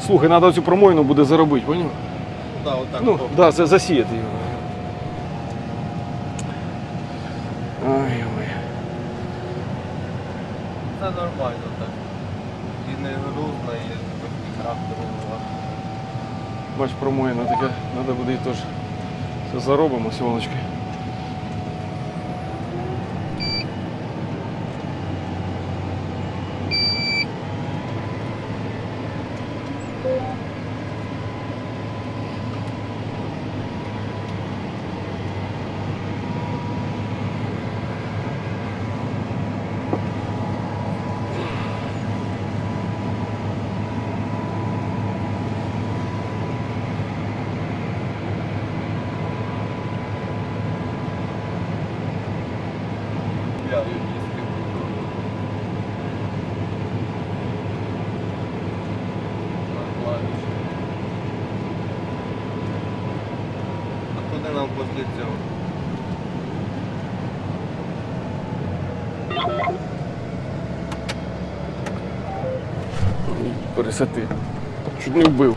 Слухай, треба цю промоїну буде заробити, поняв? Да, отак. Ну, Ну, да, за- засіяти його. Ой, ой. це нормально так. І не грузно, і такий характер у вас. Бач, промоїна така, треба буде її теж. Все заробимо, сьоночки. Я їздив. На клавіші. А нам після цього? Пересати. Чуть не вбив.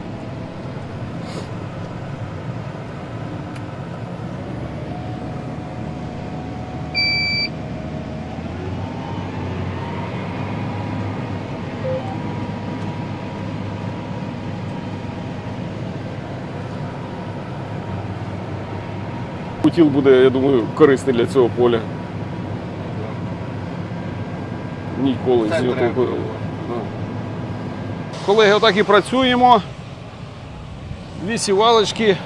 Утіл буде, я думаю, корисний для цього поля. Ніколи з нього. Ну. Колеги, отак і працюємо. Дві сівалочки.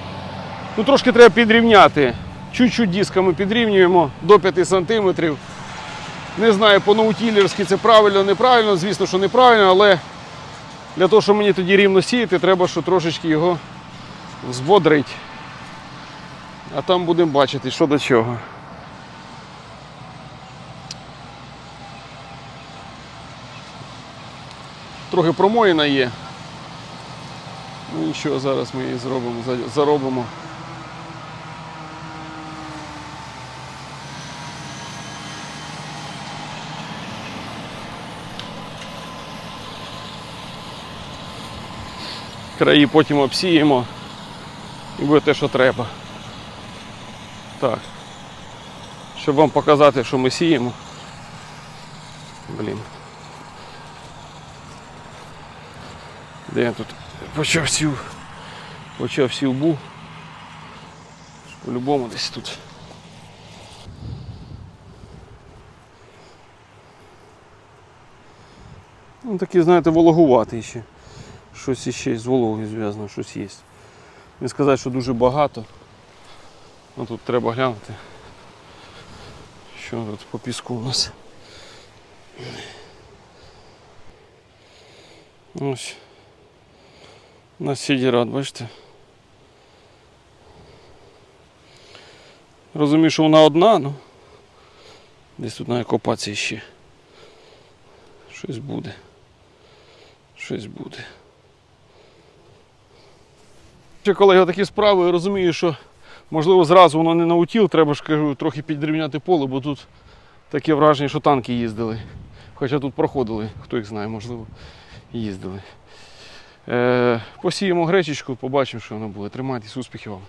Ну, трошки треба підрівняти. Чуть-чуть дисками підрівнюємо до 5 см. Не знаю, по наутілерськи це правильно, неправильно. Звісно, що неправильно, але для того, щоб мені тоді рівно сіяти, треба, що трошечки його взбодрить. А там будемо бачити, що до чого. Трохи промоїна є. Ну нічого, зараз ми її зробимо, заробимо. Краї потім обсіємо і буде те, що треба. Так. Щоб вам показати, що ми сіємо. Блін. Де я тут почав сів, почав сівбу. По-любому десь тут. Ну, такий, знаєте, вологуватий ще. Щось іще з вологою зв'язано, щось є. Не сказати, що дуже багато. Ну, тут треба глянути. Що тут по піску у нас. Ось. У нас сідірат, бачите? Розумію, що вона одна, ну десь тут треба копатися ще. Щось буде. Щось буде. Ще колеги, такі справи, я розумію, що можливо зразу воно не наутіл, треба ж кажу, трохи підрівняти поле, бо тут таке враження, що танки їздили. Хоча тут проходили, хто їх знає, можливо, їздили. Е, посіємо гречечку, побачимо, що воно буде. Тримайтесь, успіхів вам.